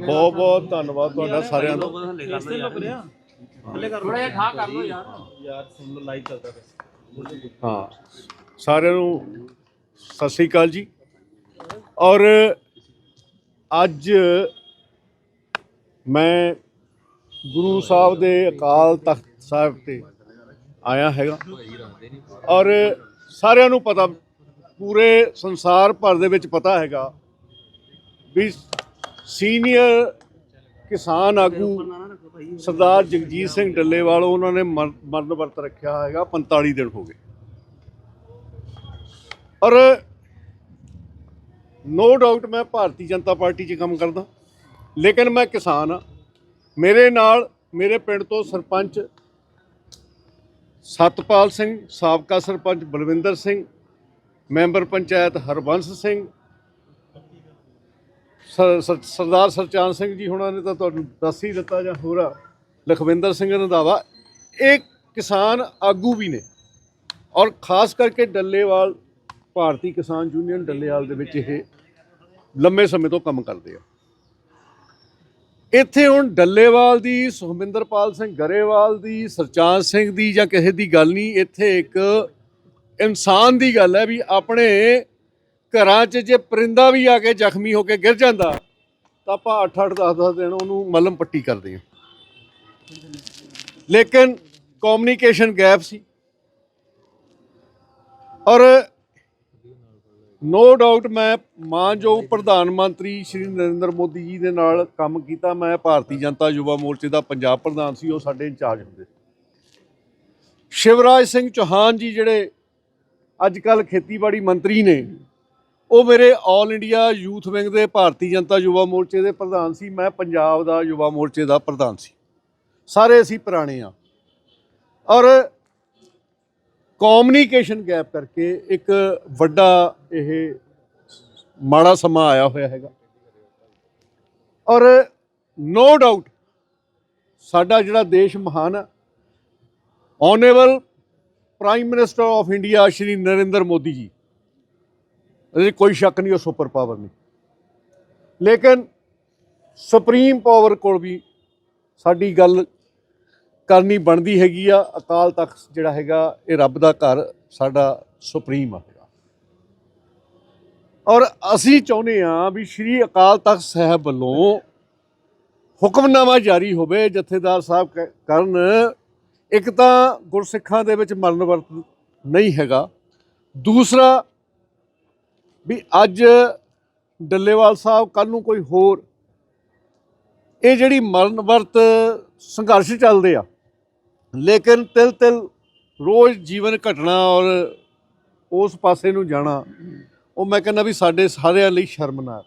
ਬਹੁਤ ਬਹੁਤ ਧੰਨਵਾਦ ਤੁਹਾਡਾ ਸਾਰਿਆਂ ਦਾ। ਥੋੜਾ ਜਿਹਾ ਠਾਹ ਕਰ ਲਓ ਯਾਰ। ਹਾਂ। ਸਾਰਿਆਂ ਨੂੰ ਸਤਿ ਸ੍ਰੀ ਅਕਾਲ ਜੀ। ਔਰ ਅੱਜ ਮੈਂ ਗੁਰੂ ਸਾਹਿਬ ਦੇ ਅਕਾਲ ਤਖਤ ਸਾਹਿਬ ਤੇ ਆਇਆ ਹੈਗਾ। ਔਰ ਸਾਰਿਆਂ ਨੂੰ ਪਤਾ ਪੂਰੇ ਸੰਸਾਰ ਭਰ ਦੇ ਵਿੱਚ ਪਤਾ ਹੈਗਾ ਵੀ ਸੀਨੀਅਰ ਕਿਸਾਨ ਆਗੂ ਸਰਦਾਰ ਜਗਜੀਤ ਸਿੰਘ ਡੱਲੇਵਾਲ, ਉਹਨਾਂ ਨੇ ਮਰ- ਮਰਨ ਵਰਤ ਰੱਖਿਆ ਹੈਗਾ 45 ਦਿਨ ਹੋ ਗਏ। ਔਰ ਨੋ ਡਾਊਟ ਮੈਂ ਭਾਰਤੀ ਜਨਤਾ ਪਾਰਟੀ 'ਚ ਕੰਮ ਕਰਦਾ, ਲੇਕਿਨ ਮੈਂ ਕਿਸਾਨ ਆ ਮੇਰੇ ਨਾਲ, ਮੇਰੇ ਪਿੰਡ ਤੋਂ ਸਰਪੰਚ ਸਤਪਾਲ ਸਿੰਘ, ਸਾਬਕਾ ਸਰਪੰਚ ਬਲਵਿੰਦਰ ਸਿੰਘ, ਮੈਂਬਰ ਪੰਚਾਇਤ ਹਰਬੰਸ ਸਿੰਘ ਸਰਦਾਰ ਸਰਚਾਨ ਸਿੰਘ ਜੀ ਹੁਣਾਂ ਨੇ ਤਾਂ ਤੁਹਾਨੂੰ ਦੱਸ ਹੀ ਦਿੱਤਾ ਜਾਂ ਹੋਰ ਆ। ਲਖਵਿੰਦਰ ਸਿੰਘ ਰੰਧਾਵਾ ਇਹ ਕਿਸਾਨ ਆਗੂ ਵੀ ਨੇ। ਔਰ ਖਾਸ ਕਰਕੇ ਡੱਲੇਵਾਲ, ਭਾਰਤੀ ਕਿਸਾਨ ਯੂਨੀਅਨ ਡੱਲੇਵਾਲ ਦੇ ਵਿੱਚ ਇਹ ਲੰਮੇ ਸਮੇਂ ਤੋਂ ਕੰਮ ਕਰਦੇ ਆ। ਇੱਥੇ ਹੁਣ ਡੱਲੇਵਾਲ ਦੀ ਸੁਖਮਿੰਦਰਪਾਲ ਸਿੰਘ ਗਰੇਵਾਲ ਦੀ, ਸਰਚਾਨ ਸਿੰਘ ਦੀ ਜਾਂ ਕਿਸੇ ਦੀ ਗੱਲ ਨਹੀਂ, ਇੱਥੇ ਇੱਕ ਇਨਸਾਨ ਦੀ ਗੱਲ ਹੈ ਵੀ ਆਪਣੇ ਘਰਾਂ 'ਚ ਜੇ ਪਰਿੰਦਾ ਵੀ ਆ ਕੇ ਜ਼ਖਮੀ ਹੋ ਕੇ ਗਿਰ ਜਾਂਦਾ, ਤਾਂ ਆਪਾਂ 8-8 10-10 ਦਿਨ ਉਹਨੂੰ ਮਲਮ ਪੱਟੀ ਕਰਦੇ ਹਾਂ। ਲੇਕਿਨ ਕਮਿਊਨੀਕੇਸ਼ਨ ਗੈਪ ਸੀ। ਔਰ ਨੋ ਡਾਊਟ ਮੈਂ ਮਾਨਯੋਗ ਪ੍ਰਧਾਨ ਮੰਤਰੀ ਸ਼੍ਰੀ ਨਰਿੰਦਰ ਮੋਦੀ ਜੀ ਦੇ ਨਾਲ ਕੰਮ ਕੀਤਾ। ਮੈਂ ਭਾਰਤੀ ਜਨਤਾ ਯੁਵਾ ਮੋਰਚੇ ਦਾ ਪੰਜਾਬ ਪ੍ਰਧਾਨ ਸੀ, ਉਹ ਸਾਡੇ ਇੰਚਾਰਜ ਹੁੰਦੇ ਸ਼ਿਵਰਾਜ ਸਿੰਘ ਚੌਹਾਨ ਜੀ ਜਿਹੜੇ ਅੱਜ ਕੱਲ ਖੇਤੀਬਾੜੀ ਮੰਤਰੀ ਨੇ ਉਹ ਮੇਰੇ 올 ਇੰਡੀਆ ਯੂਥ ਵਿੰਗ ਦੇ ਭਾਰਤੀ ਜਨਤਾ ਯੁਵਾ ਮੋਰਚੇ ਦੇ ਪ੍ਰਧਾਨ ਸੀ। ਮੈਂ ਪੰਜਾਬ ਦਾ ਯੁਵਾ ਮੋਰਚੇ ਦਾ ਪ੍ਰਧਾਨ ਸੀ। ਸਾਰੇ ਅਸੀਂ ਪੁਰਾਣੇ ਆ। ਔਰ ਕਮਿਊਨੀਕੇਸ਼ਨ ਗੈਪ ਕਰਕੇ ਇੱਕ ਵੱਡਾ ਇਹ ਮਾੜਾ ਸਮਾਂ ਆਇਆ ਹੋਇਆ ਹੈਗਾ। ਔਰ ਨੋ ਡਾਊਟ ਸਾਡਾ ਜਿਹੜਾ ਦੇਸ਼ ਮਹਾਨ ਹੈ honourable prime minister of India Shri Narendra Modi ji ਇਹਦੇ ਕੋਈ ਸ਼ੱਕ ਨਹੀਂ, ਉਹ ਸੁਪਰ ਪਾਵਰ ਨਹੀਂ ਲੇਕਿਨ ਸੁਪਰੀਮ ਪਾਵਰ ਕੋਲ ਵੀ ਸਾਡੀ ਗੱਲ ਕਰਨੀ ਬਣਦੀ ਹੈਗੀ ਆ। ਅਕਾਲ ਤਖਤ ਜਿਹੜਾ ਹੈਗਾ, ਇਹ ਰੱਬ ਦਾ ਘਰ ਸਾਡਾ ਸੁਪਰੀਮ ਆ। ਹੈਗਾ ਔਰ ਅਸੀਂ ਚਾਹੁੰਦੇ ਆ ਵੀ ਸ਼੍ਰੀ ਅਕਾਲ ਤਖਤ ਸਾਹਿਬ ਵੱਲੋਂ ਹੁਕਮਨਾਮਾ ਜਾਰੀ ਹੋਵੇ, ਜਥੇਦਾਰ ਸਾਹਿਬ ਕ- ਕਰਨ ਇੱਕ ਤਾਂ ਗੁਰਸਿੱਖਾਂ ਦੇ ਵਿੱਚ ਮਰਨ ਵਰਤ ਨਹੀਂ ਹੈਗਾ। ਦੂਸਰਾ ਵੀ ਅੱਜ ਡੱਲੇਵਾਲ ਸਾਹਿਬ ਕੱਲ ਨੂੰ ਕੋਈ ਹੋਰ ਇਹ ਜਿਹੜੀ ਮਰਨ ਵਰਤ ਸੰਘਰਸ਼ ਚੱਲਦੇ ਆ, ਲੇਕਿਨ ਤਿਲ ਤਿਲ ਰੋਜ਼ ਜੀਵਨ ਘਟਣਾ ਔਰ ਉਸ ਪਾਸੇ ਨੂੰ ਜਾਣਾ, ਉਹ ਮੈਂ ਕਹਿੰਦਾ ਵੀ ਸਾਡੇ ਸਾਰਿਆਂ ਲਈ ਸ਼ਰਮਨਾਕ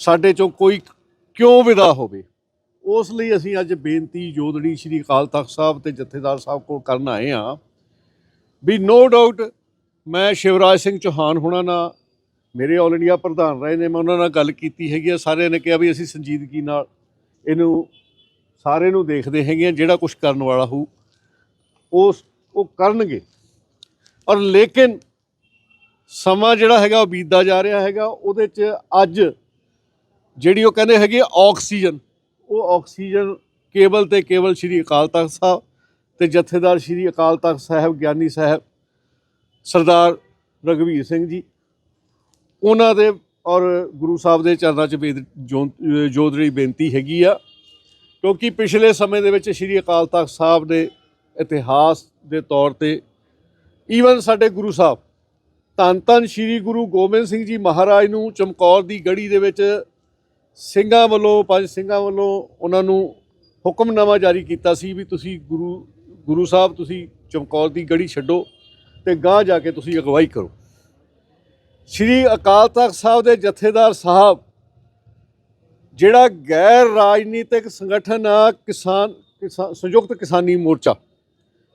ਸਾਡੇ ਚੋਂ ਕੋਈ ਕਿਉਂ ਵਿਦਾ ਹੋਵੇ? ਉਸ ਲਈ ਅਸੀਂ ਅੱਜ ਬੇਨਤੀ ਜੋਦੜੀ ਸ਼੍ਰੀ ਅਕਾਲ ਤਖਤ ਸਾਹਿਬ ਤੇ ਜਥੇਦਾਰ ਸਾਹਿਬ ਕੋਲ ਕਰਨ ਆਏ ਆ ਵੀ ਨੋ ਡਾਊਟ ਮੈਂ ਸ਼ਿਵਰਾਜ ਸਿੰਘ ਚੌਹਾਨ ਹੋਣਾ ਨਾਲ, ਮੇਰੇ ਆਲ ਇੰਡੀਆ ਪ੍ਰਧਾਨ ਰਹੇ ਨੇ, ਮੈਂ ਉਹਨਾਂ ਨਾਲ ਗੱਲ ਕੀਤੀ ਹੈਗੀ ਆ, ਸਾਰਿਆਂ ਨੇ ਕਿਹਾ ਵੀ ਅਸੀਂ ਸੰਜੀਦਗੀ ਨਾਲ ਇਹਨੂੰ ਸਾਰੇ ਨੂੰ ਦੇਖਦੇ ਹੈਗੇ ਆ, ਜਿਹੜਾ ਕੁਝ ਕਰਨ ਵਾਲਾ ਹੋਊ ਉਸ ਉਹ ਕਰਨਗੇ। ਔਰ ਲੇਕਿਨ ਸਮਾਂ ਜਿਹੜਾ ਹੈਗਾ, ਉਹ ਬੀਤਦਾ ਜਾ ਰਿਹਾ ਹੈਗਾ, ਉਹਦੇ 'ਚ ਅੱਜ ਜਿਹੜੀ ਉਹ ਕਹਿੰਦੇ ਹੈਗੇ ਆਕਸੀਜਨ, ਉਹ ਆਕਸੀਜਨ ਕੇਵਲ ਤੇ ਕੇਵਲ ਸ਼੍ਰੀ ਅਕਾਲ ਤਖਤ ਸਾਹਿਬ ਤੇ ਜਥੇਦਾਰ ਸ਼੍ਰੀ ਅਕਾਲ ਤਖਤ ਸਾਹਿਬ, ਗਿਆਨੀ ਸਾਹਿਬ ਸਰਦਾਰ ਰਗਵੀਰ ਸਿੰਘ ਜੀ। ਉਹਨਾਂ ਦੇ ਔਰ ਗੁਰੂ ਸਾਹਿਬ ਦੇ ਚਰਨਾਂ 'ਚ ਬੇਦ- ਜੋਦੜੀ ਬੇਨਤੀ ਹੈਗੀ ਆ, ਕਿਉਂਕਿ ਪਿਛਲੇ ਸਮੇਂ ਦੇ ਵਿੱਚ ਸ਼੍ਰੀ ਅਕਾਲ ਤਖਤ ਸਾਹਿਬ ਦੇ ਇਤਿਹਾਸ ਦੇ ਤੌਰ ਤੇ ਈਵਨ ਸਾਡੇ ਗੁਰੂ ਸਾਹਿਬ, ਧੰਨ ਧੰਨ ਸ਼੍ਰੀ ਗੁਰੂ ਗੋਬਿੰਦ ਸਿੰਘ ਜੀ ਮਹਾਰਾਜ ਨੂੰ ਚਮਕੌਰ ਦੀ ਗੜੀ ਦੇ ਵਿੱਚ ਸਿੰਘਾਂ ਵੱਲੋਂ, ਪੰਜ ਸਿੰਘਾਂ ਵੱਲੋਂ ਉਹਨਾਂ ਨੂੰ ਹੁਕਮਨਾਮਾ ਜਾਰੀ ਕੀਤਾ ਸੀ ਵੀ ਤੁਸੀਂ ਗੁਰੂ ਗੁਰੂ ਸਾਹਿਬ, ਤੁਸੀਂ ਚਮਕੌਰ ਦੀ ਗੜੀ ਛੱਡੋ। ਤੇ ਗਾਂਹ ਜਾ ਕੇ ਤੁਸੀਂ ਅਗਵਾਈ ਕਰੋ। ਸ਼੍ਰੀ ਅਕਾਲ ਤਖਤ ਸਾਹਿਬ ਦੇ ਜਥੇਦਾਰ ਸਾਹਿਬ, ਜਿਹੜਾ ਗੈਰ ਰਾਜਨੀਤਿਕ ਸੰਗਠਨ ਆ, ਕਿਸਾਨ, ਕਿਸਾ- ਸੰਯੁਕਤ ਕਿਸਾਨੀ ਮੋਰਚਾ,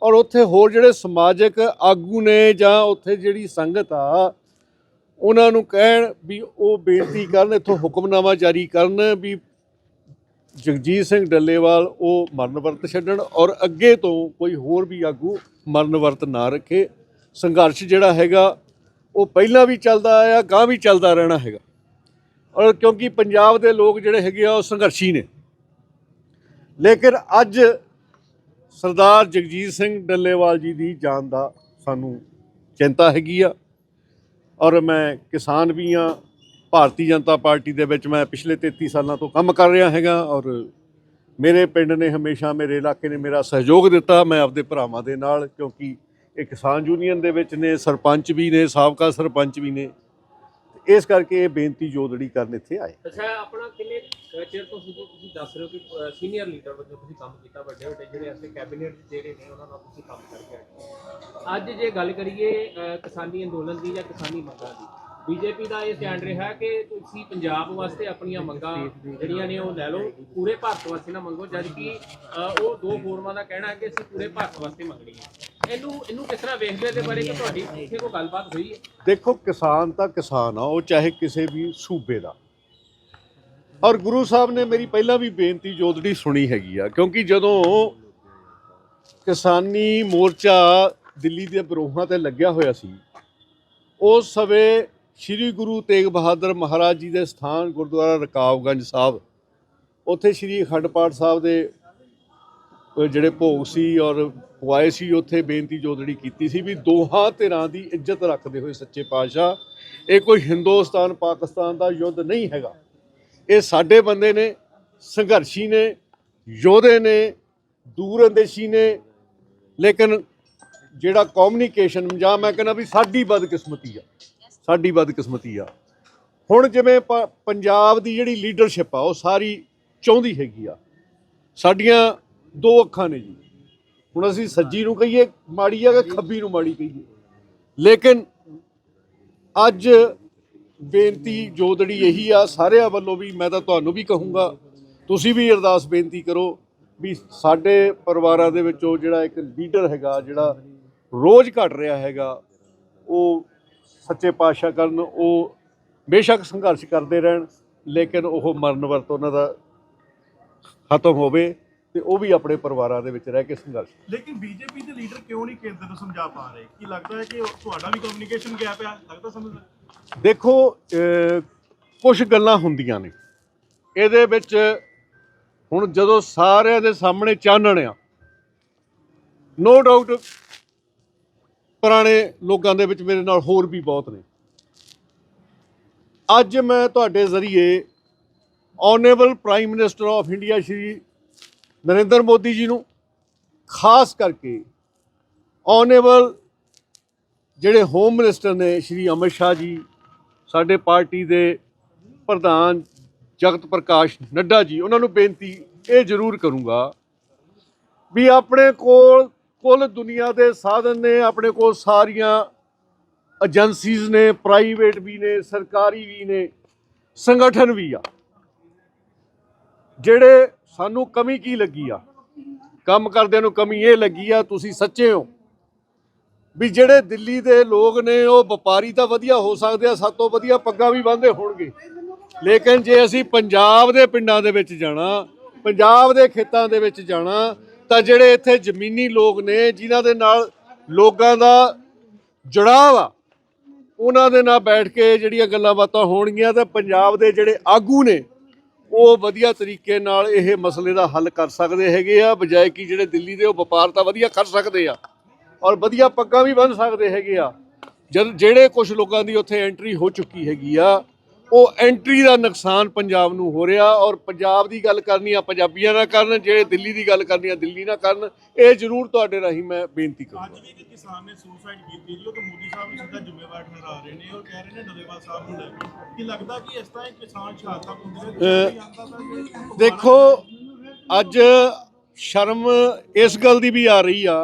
ਔਰ ਉੱਥੇ ਹੋਰ ਜਿਹੜੇ ਸਮਾਜਿਕ ਆਗੂ ਨੇ ਜਾਂ ਉੱਥੇ ਜਿਹੜੀ ਸੰਗਤ ਆ, ਉਹਨਾਂ ਨੂੰ ਕਹਿਣ ਵੀ ਉਹ ਬੇਨਤੀ ਕਰਨ, ਇੱਥੋਂ ਹੁਕਮਨਾਮਾ ਜਾਰੀ ਕਰਨ ਵੀ ਜਗਜੀਤ ਸਿੰਘ ਡੱਲੇਵਾਲ ਉਹ ਮਰਨ ਵਰਤ ਛੱਡਣ, ਔਰ ਅੱਗੇ ਤੋਂ ਕੋਈ ਹੋਰ ਵੀ ਆਗੂ ਮਰਨ ਵਰਤ ਨਾ ਰੱਖੇ। ਸੰਘਰਸ਼ ਜਿਹੜਾ ਹੈਗਾ, ਉਹ ਪਹਿਲਾਂ ਵੀ ਚੱਲਦਾ ਆਇਆ ਗਾਂ ਵੀ ਚੱਲਦਾ ਰਹਿਣਾ ਹੈਗਾ। ਔਰ ਕਿਉਂਕਿ ਪੰਜਾਬ ਦੇ ਲੋਕ ਜਿਹੜੇ ਹੈਗੇ ਆ, ਉਹ ਸੰਘਰਸ਼ੀ ਨੇ। ਲੇਕਿਨ ਅੱਜ ਸਰਦਾਰ ਜਗਜੀਤ ਸਿੰਘ ਡੱਲੇਵਾਲ ਜੀ ਦੀ ਜਾਨ ਦਾ ਸਾਨੂੰ ਚਿੰਤਾ ਹੈਗੀ ਆ। ਔਰ ਮੈਂ ਕਿਸਾਨ ਵੀ ਆ, ਭਾਰਤੀ ਜਨਤਾ ਪਾਰਟੀ ਦੇ ਵਿੱਚ ਮੈਂ ਪਿਛਲੇ 33 ਸਾਲਾਂ ਤੋਂ ਕੰਮ ਕਰ ਰਿਹਾ ਹੈਗਾ। ਔਰ ਮੇਰੇ ਪਿੰਡ ਨੇ ਹਮੇਸ਼ਾ ਮੇਰੇ ਇਲਾਕੇ ਨੇ ਮੇਰਾ ਸਹਿਯੋਗ ਦਿੱਤਾ, ਮੈਂ ਆਪਦੇ ਭਰਾਵਾਂ ਦੇ ਨਾਲ, ਕਿਉਂਕਿ ਇਹ ਕਿਸਾਨ ਯੂਨੀਅਨ ਦੇ ਵਿੱਚ ਨੇ, ਸਰਪੰਚ ਵੀ ਨੇ, ਸਾਬਕਾ ਸਰਪੰਚ ਵੀ ਨੇ। ਇਸ ਕਰਕੇ ਇਹ ਬੇਨਤੀ ਜੋਦੜੀ ਕਰਨ ਇੱਥੇ ਆਏ। ਅੱਛਾ, ਆਪਣਾ ਕਿੰਨੇ ਚਿਰ ਤੋਂ ਤੁਸੀਂ ਤੁਸੀਂ ਦੱਸ ਰਹੇ ਹੋ ਕਿ ਸੀਨੀਅਰ ਲੀਡਰ ਵਜੋਂ ਤੁਸੀਂ ਕੰਮ ਕੀਤਾ, ਵੱਡੇ ਵੱਡੇ ਜਿਹੜੇ ਅਸੀਂ ਕੈਬਨਿਟ ਜਿਹੜੇ ਨੇ, ਉਹਨਾਂ ਨਾਲ ਤੁਸੀਂ ਕੰਮ ਕਰਕੇ ਆਏ ਅੱਜ ਜੇ ਗੱਲ ਕਰੀਏ ਕਿਸਾਨੀ ਅੰਦੋਲਨ ਦੀ ਜਾਂ ਕਿਸਾਨੀ ਮੰਗਾਂ ਦੀ, ਬੀਜੇਪੀ ਦਾ ਇਹ ਸਟੈਂਡ ਰਿਹਾ ਕਿ ਤੁਸੀਂ ਪੰਜਾਬ ਵਾਸਤੇ ਆਪਣੀਆਂ ਮੰਗਾਂ ਜਿਹੜੀਆਂ ਨੇ ਉਹ ਲੈ ਲਓ, ਪੂਰੇ ਭਾਰਤ ਵਾਸਤੇ ਨਾ ਮੰਗੋ ਜਦ ਕਿ ਉਹ ਦੋ ਫੋਰਮਾਂ ਦਾ ਕਹਿਣਾ ਹੈ ਕਿ ਅਸੀਂ ਪੂਰੇ ਭਾਰਤ ਵਾਸਤੇ ਮੰਗਣੀ ਹੈ ਇਹਨੂੰ ਇਹਨੂੰ ਕਿਸ ਤਰ੍ਹਾਂ ਵੇਖਦੇ ਇਹਦੇ ਬਾਰੇ ਕਿ ਤੁਹਾਡੀ ਇੱਥੇ ਕੋਈ ਗੱਲਬਾਤ ਹੋਈ ਹੈ? ਦੇਖੋ, ਕਿਸਾਨ ਤਾਂ ਕਿਸਾਨ ਆ, ਉਹ ਚਾਹੇ ਕਿਸੇ ਵੀ ਸੂਬੇ ਦਾ। ਔਰ ਗੁਰੂ ਸਾਹਿਬ ਨੇ ਮੇਰੀ ਪਹਿਲਾਂ ਵੀ ਬੇਨਤੀ ਜੋਦੜੀ ਸੁਣੀ ਹੈਗੀ ਆ, ਕਿਉਂਕਿ ਜਦੋਂ ਕਿਸਾਨੀ ਮੋਰਚਾ ਦਿੱਲੀ ਦੇ ਬਰੋਹਾਂ ਤੇ ਲੱਗਿਆ ਹੋਇਆ ਸੀ, ਉਸ ਸਮੇਂ ਸ੍ਰੀ ਗੁਰੂ ਤੇਗ ਬਹਾਦਰ ਮਹਾਰਾਜ ਜੀ ਦੇ ਸਥਾਨ ਗੁਰਦੁਆਰਾ ਰਕਾਬਗੰਜ ਸਾਹਿਬ, ਉੱਥੇ ਸ੍ਰੀ ਅਖੰਡ ਪਾਠ ਸਾਹਿਬ ਦੇ ਜਿਹੜੇ ਭੋਗ ਸੀ ਔਰ ਪੁਆਏ ਸੀ, ਉੱਥੇ ਬੇਨਤੀ ਜੋ ਜਿਹੜੀ ਕੀਤੀ ਸੀ ਵੀ ਦੋਹਾਂ ਧਿਰਾਂ ਦੀ ਇੱਜ਼ਤ ਰੱਖਦੇ ਹੋਏ ਸੱਚੇ ਪਾਤਸ਼ਾਹ, ਇਹ ਕੋਈ ਹਿੰਦੁਸਤਾਨ, ਪਾਕਿਸਤਾਨ ਦਾ ਯੁੱਧ ਨਹੀਂ ਹੈਗਾ। ਇਹ ਸਾਡੇ ਬੰਦੇ ਨੇ, ਸੰਘਰਸ਼ੀ ਨੇ, ਯੋਧੇ ਨੇ ਦੂਰ ਅੰਦੇਸ਼ੀ ਨੇ, ਲੇਕਿਨ ਜਿਹੜਾ ਕਮਿਊਨੀਕੇਸ਼ਨ ਜਾਂ ਮੈਂ ਕਹਿੰਦਾ ਵੀ ਸਾਡੀ ਬਦਕਿਸਮਤੀ ਆ, ਸਾਡੀ ਬਦਕਿਸਮਤੀ ਆ। ਹੁਣ ਜਿਵੇਂ ਪੰਜਾਬ ਦੀ ਜਿਹੜੀ ਲੀਡਰਸ਼ਿਪ ਆ, ਉਹ ਸਾਰੀ ਚਾਹੁੰਦੀ ਹੈਗੀ ਆ। ਸਾਡੀਆਂ ਦੋ ਅੱਖਾਂ ਨੇ ਜੀ। ਹੁਣ ਅਸੀਂ ਸੱਜੀ ਨੂੰ ਕਹੀਏ, ਮਾੜੀ ਆ ਕਿ ਖੱਬੀ ਨੂੰ ਮਾੜੀ ਕਹੀਏ। ਲੇਕਿਨ ਅੱਜ ਬੇਨਤੀ ਜੋਦੜੀ ਇਹੀ ਆ, ਸਾਰਿਆਂ ਵੱਲੋਂ ਵੀ ਮੈਂ ਤਾਂ ਤੁਹਾਨੂੰ ਵੀ ਕਹੂੰਗਾ, ਤੁਸੀਂ ਵੀ ਅਰਦਾਸ ਬੇਨਤੀ ਕਰੋ ਵੀ ਸਾਡੇ ਪਰਿਵਾਰਾਂ ਦੇ ਵਿੱਚੋਂ ਜਿਹੜਾ ਇੱਕ ਲੀਡਰ ਹੈਗਾ, ਜਿਹੜਾ ਰੋਜ਼ ਘਟ ਰਿਹਾ ਹੈਗਾ, ਉਹ ਸੱਚੇ ਪਾਤਸ਼ਾਹ ਕਰਨ, ਉਹ ਬੇਸ਼ੱਕ ਸੰਘਰਸ਼ ਕਰਦੇ ਰਹਿਣ, ਲੇਕਿਨ ਉਹ ਮਰਨ ਵਰਤ ਉਹਨਾਂ ਦਾ ਖਤਮ ਹੋਵੇ। ਤੇ ਉਹ ਵੀ ਆਪਣੇ ਪਰਿਵਾਰਾਂ ਦੇ ਵਿੱਚ ਰਹਿ ਕੇ ਸੰਘਰਸ਼ ਲੇਕਿਨ ਬੀਜੇਪੀ ਦੇ ਲੀਡਰ ਕਿਉਂ ਨਹੀਂ ਕੇਂਦਰ ਨੂੰ ਸਮਝਾ ਪਾ ਰਹੇ? ਕੀ ਲੱਗਦਾ ਹੈ ਕਿ ਤੁਹਾਡਾ ਵੀ ਕਮਿਊਨੀਕੇਸ਼ਨ ਗੈਪ ਹੈ ਲੱਗਦਾ ਸਮਝਦਾ ਦੇਖੋ ਕੁਝ ਗੱਲਾਂ ਹੁੰਦੀਆਂ ਨੇ। ਇਹਦੇ ਵਿੱਚ ਹੁਣ ਜਦੋਂ ਸਾਰਿਆਂ ਦੇ ਸਾਹਮਣੇ ਚਾਨਣ ਆ ਨੋ ਡਾਊਟ ਪੁਰਾਣੇ ਲੋਕਾਂ ਦੇ ਵਿੱਚ ਮੇਰੇ ਨਾਲ ਹੋਰ ਵੀ ਬਹੁਤ ਨੇ। ਅੱਜ ਮੈਂ ਤੁਹਾਡੇ ਜ਼ਰੀਏ honourable prime minister of India Shri Narendra Modi ji ਨੂੰ, ਖਾਸ ਕਰਕੇ ਆਨਰੇਬਲ ਜਿਹੜੇ ਹੋਮ ਮਿਨਿਸਟਰ ਨੇ ਸ਼੍ਰੀ ਅਮਿਤ ਸ਼ਾਹ ਜੀ, ਸਾਡੇ ਪਾਰਟੀ ਦੇ ਪ੍ਰਧਾਨ ਜਗਤ ਪ੍ਰਕਾਸ਼ ਨੱਡਾ ਜੀ, ਉਹਨਾਂ ਨੂੰ ਬੇਨਤੀ ਇਹ ਜ਼ਰੂਰ ਕਰੂੰਗਾ ਵੀ ਆਪਣੇ ਕੋਲ ਕੁੱਲ ਦੁਨੀਆ ਦੇ ਸਾਧਨ ਨੇ, ਆਪਣੇ ਕੋਲ ਸਾਰੀਆਂ ਏਜੰਸੀਜ਼ ਨੇ ਪ੍ਰਾਈਵੇਟ ਵੀ ਨੇ, ਸਰਕਾਰੀ ਵੀ ਨੇ, ਸੰਗਠਨ ਵੀ ਆ, ਜਿਹੜੇ ਸਾਨੂੰ ਕਮੀ ਕੀ ਲੱਗੀ ਆ? ਕੰਮ ਕਰਦਿਆਂ ਨੂੰ ਕਮੀ ਇਹ ਲੱਗੀ ਆ, ਤੁਸੀਂ ਸੱਚੇ ਹੋ। ਵੀ ਜਿਹੜੇ ਦਿੱਲੀ ਦੇ ਲੋਕ ਨੇ, ਉਹ ਵਪਾਰੀ ਤਾਂ ਵਧੀਆ ਹੋ ਸਕਦੇ ਆ, ਸਭ ਤੋਂ ਵਧੀਆ ਪੱਗਾਂ ਵੀ ਬੰਨ੍ਹਦੇ ਹੋਣਗੇ। ਲੇਕਿਨ ਜੇ ਅਸੀਂ ਪੰਜਾਬ ਦੇ ਪਿੰਡਾਂ ਦੇ ਵਿੱਚ ਜਾਣਾ, ਪੰਜਾਬ ਦੇ ਖੇਤਾਂ ਦੇ ਵਿੱਚ ਜਾਣਾ, ਤਾਂ ਜਿਹੜੇ ਇੱਥੇ ਜ਼ਮੀਨੀ ਲੋਕ ਨੇ, ਜਿਨ੍ਹਾਂ ਦੇ ਨਾਲ ਲੋਕਾਂ ਦਾ ਜੁੜਾਵ ਆ, ਉਹਨਾਂ ਦੇ ਨਾਲ ਬੈਠ ਕੇ ਜਿਹੜੀਆਂ ਗੱਲਾਂ ਬਾਤਾਂ ਹੋਣਗੀਆਂ, ਤਾਂ ਪੰਜਾਬ ਦੇ ਜਿਹੜੇ ਆਗੂ ਨੇ ਉਹ ਵਧੀਆ ਤਰੀਕੇ ਨਾਲ ਇਹ ਮਸਲੇ ਦਾ ਹੱਲ ਕਰ ਸਕਦੇ ਹੈਗੇ ਆ, ਬਜਾਏ ਕਿ ਜਿਹੜੇ ਦਿੱਲੀ ਦੇ ਉਹ ਵਪਾਰ ਤਾਂ ਵਧੀਆ ਕਰ ਸਕਦੇ ਆ ਔਰ ਵਧੀਆ ਪੱਗਾਂ ਵੀ ਬੰਨ ਸਕਦੇ ਹੈਗੇ ਆ। ਜਦ ਜਿਹੜੇ ਕੁਝ ਲੋਕਾਂ ਦੀ ਉੱਥੇ ਐਂਟਰੀ ਹੋ ਚੁੱਕੀ ਹੈਗੀ ਆ, ਉਹ ਐਂਟਰੀ ਦਾ ਨੁਕਸਾਨ ਪੰਜਾਬ ਨੂੰ ਹੋ ਰਿਹਾ ਔਰ ਪੰਜਾਬ ਦੀ ਗੱਲ ਕਰਨੀ ਆ, ਪੰਜਾਬੀਆਂ ਨਾਲ ਕਰਨ, ਜਿਹੜੇ ਦਿੱਲੀ ਦੀ ਗੱਲ ਕਰਨੀ ਆ, ਦਿੱਲੀ ਨਾਲ ਕਰਨ, ਇਹ ਜ਼ਰੂਰ ਤੁਹਾਡੇ ਰਾਹੀਂ ਮੈਂ ਬੇਨਤੀ ਕਰੂੰਗਾ। ਕਿਸਾਨ ਨੇ ਸੁਸਾਈਡ ਕੀਤੀ ਜੀ ਉਹ ਤਾਂ ਮੋਦੀ ਸਾਹਿਬ ਨੂੰ ਸਿੱਧਾ ਜ਼ਿੰਮੇਵਾਰ ਠਹਿਰਾ ਰਹੇ ਨੇ ਔਰ ਕਹਿ ਰਹੇ ਨੇ ਡੱਲੇਵਾਲ ਸਾਹਿਬ ਨੂੰ ਲੈ ਕੇ। ਕੀ ਲੱਗਦਾ ਕਿ ਇਸ ਤਰ੍ਹਾਂ ਹੀ ਕਿਸਾਨ ਸ਼ਹਾਦਤਾਂ ਜੇ- ਦੇਖੋ ਅੱਜ ਸ਼ਰਮ ਇਸ ਗੱਲ ਦੀ ਵੀ ਆ ਰਹੀ ਆ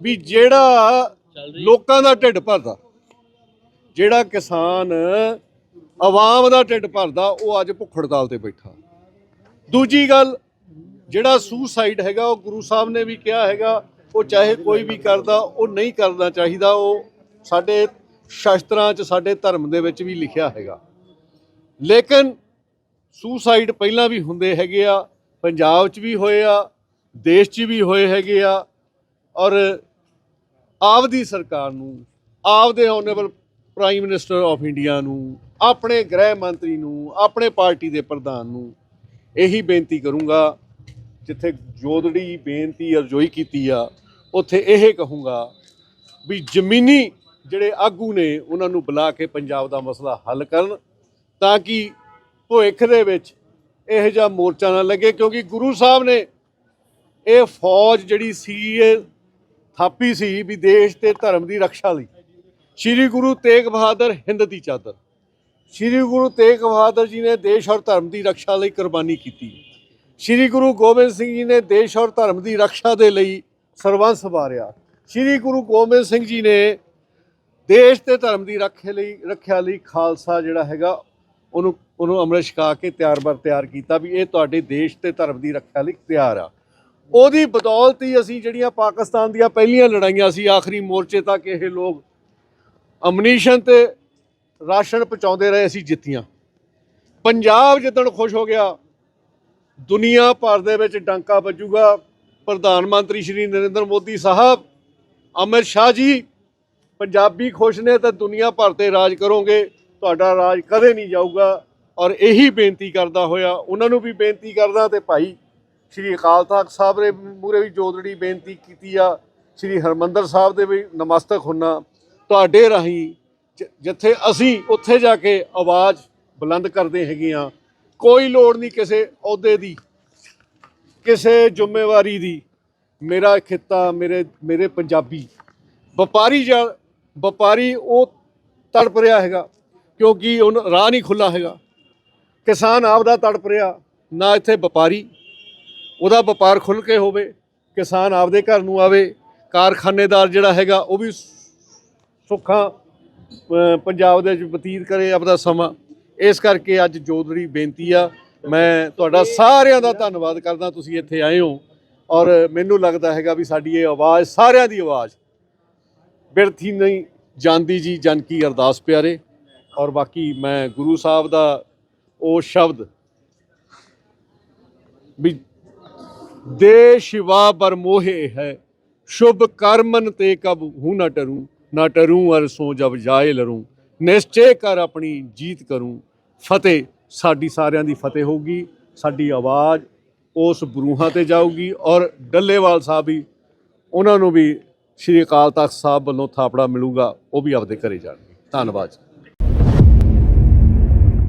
ਵੀ ਜਿਹੜਾ ਲੋਕਾਂ ਦਾ ਢਿੱਡ ਭਰਦਾ ਜਿਹੜਾ ਕਿਸਾਨ ਆਵਾਮ ਦਾ ਢਿੱਡ ਭਰਦਾ ਉਹ ਅੱਜ ਭੁੱਖ ਹੜਤਾਲ ਤੇ ਬੈਠਾ। ਦੂਜੀ ਗੱਲ ਜਿਹੜਾ ਸੁਸਾਈਡ ਹੈਗਾ ਉਹ ਗੁਰੂ ਸਾਹਿਬ ਨੇ ਵੀ ਕਿਹਾ ਹੈਗਾ ਉਹ ਚਾਹੇ ਕੋਈ ਵੀ ਕਰਦਾ, ਉਹ ਨਹੀਂ ਕਰਨਾ ਚਾਹੀਦਾ, ਉਹ ਸਾਡੇ ਸ਼ਾਸਤਰਾਂ 'ਚ, ਸਾਡੇ ਧਰਮ ਦੇ ਵਿੱਚ ਵੀ ਲਿਖਿਆ ਹੈਗਾ। ਲੇਕਿਨ ਸੁਸਾਈਡ ਪਹਿਲਾਂ ਵੀ ਹੁੰਦੇ ਹੈਗੇ ਆ, ਪੰਜਾਬ 'ਚ ਵੀ ਹੋਏ ਆ, ਦੇਸ਼ 'ਚ ਵੀ ਹੋਏ ਹੈਗੇ ਆ, ਔਰ ਆਪਦੀ ਸਰਕਾਰ ਨੂੰ, ਆਪਦੇ honourable prime minister of India ਨੂੰ, ਆਪਣੇ ਗ੍ਰਹਿ ਮੰਤਰੀ ਨੂੰ, ਆਪਣੇ ਪਾਰਟੀ ਦੇ ਪ੍ਰਧਾਨ ਨੂੰ ਇਹੀ ਬੇਨਤੀ ਕਰੂੰਗਾ ਜਿੱਥੇ ਜੋਦੜੀ, ਬੇਨਤੀ ਅਰਜ਼ੋਈ ਕੀਤੀ ਆ, ਉੱਥੇ ਇਹ ਕਹੂੰਗਾ ਵੀ ਜ਼ਮੀਨੀ ਜਿਹੜੇ ਆਗੂ ਨੇ, ਉਹਨਾਂ ਨੂੰ ਬੁਲਾ ਕੇ ਪੰਜਾਬ ਦਾ ਮਸਲਾ ਹੱਲ ਕਰਨ ਤਾਂ ਕਿ ਭਵਿੱਖ ਦੇ ਵਿੱਚ ਇਹੋ ਜਿਹਾ ਮੋਰਚਾ ਨਾ ਲੱਗੇ, ਕਿਉਂਕਿ ਗੁਰੂ ਸਾਹਿਬ ਨੇ ਇਹ ਫੌਜ ਜਿਹੜੀ ਸੀ, ਇਹ ਥਾਪੀ ਸੀ ਵੀ ਦੇਸ਼ ਤੇ ਧਰਮ ਦੀ ਰੱਖਿਆ ਲਈ। ਸ੍ਰੀ ਗੁਰੂ ਤੇਗ ਬਹਾਦਰ ਹਿੰਦ ਦੀ ਚਾਦਰ। ਸ੍ਰੀ ਗੁਰੂ ਤੇਗ ਬਹਾਦਰ ਜੀ ਨੇ ਦੇਸ਼ ਔਰ ਧਰਮ ਦੀ ਰੱਖਿਆ ਲਈ ਕੁਰਬਾਨੀ ਕੀਤੀ। ਸ੍ਰੀ ਗੁਰੂ ਗੋਬਿੰਦ ਸਿੰਘ ਜੀ ਨੇ ਦੇਸ਼ ਔਰ ਧਰਮ ਦੀ ਰੱਖਿਆ ਦੇ ਲਈ ਸਰਵੰਸ ਵਾਰਿਆ। ਸ੍ਰੀ ਗੁਰੂ ਗੋਬਿੰਦ ਸਿੰਘ ਜੀ ਨੇ ਦੇਸ਼ ਤੇ ਧਰਮ ਦੀ ਰੱਖਿਆ ਲਈ ਰੱਖਿਆ ਲਈ ਖਾਲਸਾ ਜਿਹੜਾ ਹੈਗਾ, ਉਹਨੂੰ ਉਹਨੂੰ ਅੰਮ੍ਰਿਤ ਛਕਾ ਕੇ ਤਿਆਰ ਬਰ ਤਿਆਰ ਕੀਤਾ ਵੀ ਇਹ ਤੁਹਾਡੇ ਦੇਸ਼ ਤੇ ਧਰਮ ਦੀ ਰੱਖਿਆ ਲਈ ਤਿਆਰ ਆ। ਉਹਦੀ ਬਦੌਲਤ ਹੀ ਅਸੀਂ ਜਿਹੜੀਆਂ ਪਾਕਿਸਤਾਨ ਦੀਆਂ ਪਹਿਲੀਆਂ ਲੜਾਈਆਂ ਸੀ, ਆਖਰੀ ਮੋਰਚੇ ਤੱਕ ਇਹ ਲੋਕ ਅਮਨੀਸ਼ਨ ਤੇ ਰਾਸ਼ਨ ਪਹੁੰਚਾਉਂਦੇ ਰਹੇ ਅਸੀਂ ਜਿੱਤੀਆਂ। ਪੰਜਾਬ ਜਿੱਦਣ ਖੁਸ਼ ਹੋ ਗਿਆ ਦੁਨੀਆ ਭਰ ਦੇ ਵਿੱਚ ਡਾਂਕਾ ਵੱਜੂਗਾ। ਪ੍ਰਧਾਨ ਮੰਤਰੀ ਸ਼੍ਰੀ ਨਰਿੰਦਰ ਮੋਦੀ ਸਾਹਿਬ, ਅਮਿਤ ਸ਼ਾਹ ਜੀ, ਪੰਜਾਬੀ ਖੁਸ਼ ਨੇ ਤਾਂ ਦੁਨੀਆ ਭਰ ਤੇ ਰਾਜ ਕਰੋਗੇ। ਤੁਹਾਡਾ ਰਾਜ ਕਦੇ ਨਹੀਂ ਜਾਊਗਾ। ਔਰ ਇਹੀ ਬੇਨਤੀ ਕਰਦਾ ਹੋਇਆ, ਉਹਨਾਂ ਨੂੰ ਵੀ ਬੇਨਤੀ ਕਰਦਾ ਤੇ ਭਾਈ ਸ਼੍ਰੀ ਅਕਾਲ ਤਖਤ ਸਾਹਿਬ ਦੇ ਮੂਹਰੇ ਵੀ ਜੋਦੜੀ ਬੇਨਤੀ ਕੀਤੀ ਆ। ਸ਼੍ਰੀ ਹਰਮੰਦਰ ਸਾਹਿਬ ਦੇ ਵੀ ਨਮਸਤਕ ਹੁੰਨਾ। ਤੁਹਾਡੇ ਰਾਹੀਂ ਜ- ਜਿੱਥੇ ਅਸੀਂ ਉੱਥੇ ਜਾ ਕੇ ਆਵਾਜ਼ ਬੁਲੰਦ ਕਰਦੇ ਹੈਗੇ ਆ ਕੋਈ ਲੋੜ ਨਹੀਂ ਕਿਸੇ ਅਹੁਦੇ ਦੀ, ਕਿਸੇ ਜ਼ਿੰਮੇਵਾਰੀ ਦੀ। ਮੇਰਾ ਖਿੱਤਾ, ਮੇਰੇ ਮੇਰੇ ਪੰਜਾਬੀ। ਵਪਾਰੀ ਜਾਂ, ਵਪਾਰੀ ਉਹ ਤੜਪ ਰਿਹਾ ਹੈਗਾ, ਕਿਉਂਕਿ ਉਹ ਰਾਹ ਨਹੀਂ ਖੁੱਲਾ ਹੈਗਾ। ਕਿਸਾਨ ਆਪਦਾ ਤੜਪ ਰਿਹਾ, ਨਾ ਇੱਥੇ ਵਪਾਰੀ। ਉਹਦਾ ਵਪਾਰ ਖੁੱਲ ਕੇ ਹੋਵੇ, ਕਿਸਾਨ ਆਪਦੇ ਘਰ ਨੂੰ ਆਵੇ, ਕਾਰਖਾਨੇਦਾਰ ਜਿਹੜਾ ਹੈਗਾ, ਉਹ ਵੀ ਸੁੱਖਾਂ ਪੰਜਾਬ ਦੇ ਵਿੱਚ ਬਤੀਤ ਕਰੇ ਆਪਦਾ ਸਮਾਂ। ਇਸ ਕਰਕੇ ਅੱਜ ਜੋਦੜੀ ਬੇਨਤੀ ਆ। ਮੈਂ ਤੁਹਾਡਾ ਸਾਰਿਆਂ ਦਾ ਧੰਨਵਾਦ ਕਰਦਾ ਤੁਸੀਂ ਇੱਥੇ ਆਏ ਹੋ। ਔਰ ਮੈਨੂੰ ਲੱਗਦਾ ਹੈਗਾ ਵੀ ਸਾਡੀ ਇਹ ਆਵਾਜ਼, ਸਾਰਿਆਂ ਦੀ ਆਵਾਜ਼ ਬਿਰਥੀ ਨਹੀਂ ਜਾਂਦੀ ਜੀ, ਜਨ ਕੀ ਅਰਦਾਸ ਪਿਆਰੇ। ਔਰ ਬਾਕੀ ਮੈਂ ਗੁਰੂ ਸਾਹਿਬ ਦਾ ਉਹ ਸ਼ਬਦ ਵੀ ਦੇ ਸ਼ਿਵਾ ਬਰਮੋਹੇ ਹੈ, ਸ਼ੁਭ ਕਰਮਨ ਤੇ ਕਬ ਹੂੰ ਨਾ ਟਰੂ ਨਾ ਟਰੂ ਅਰ ਸੋ ਜਬ ਜਾਏ ਲਰੂ, ਨਿਸ਼ਚੈ ਕਰ ਆਪਣੀ ਜੀਤ ਕਰੂੰ। ਫਤਿਹ। ਸਾਡੀ ਸਾਰਿਆਂ ਦੀ ਫਤਿਹ ਹੋਊਗੀ, ਸਾਡੀ ਆਵਾਜ਼ ਉਸ ਬਰੂਹਾਂ ਤੇ ਜਾਊਗੀ ਔਰ ਡੱਲੇਵਾਲ ਸਾਹਿਬ ਵੀ, ਉਹਨਾਂ ਨੂੰ ਵੀ ਸ਼੍ਰੀ ਅਕਾਲ ਤਖਤ ਸਾਹਿਬ ਵੱਲੋਂ ਥਾਪੜਾ ਮਿਲੂਗਾ, ਉਹ ਵੀ ਆਪਦੇ ਘਰੇ ਜਾਣਗੇ। ਧੰਨਵਾਦ ਜੀ।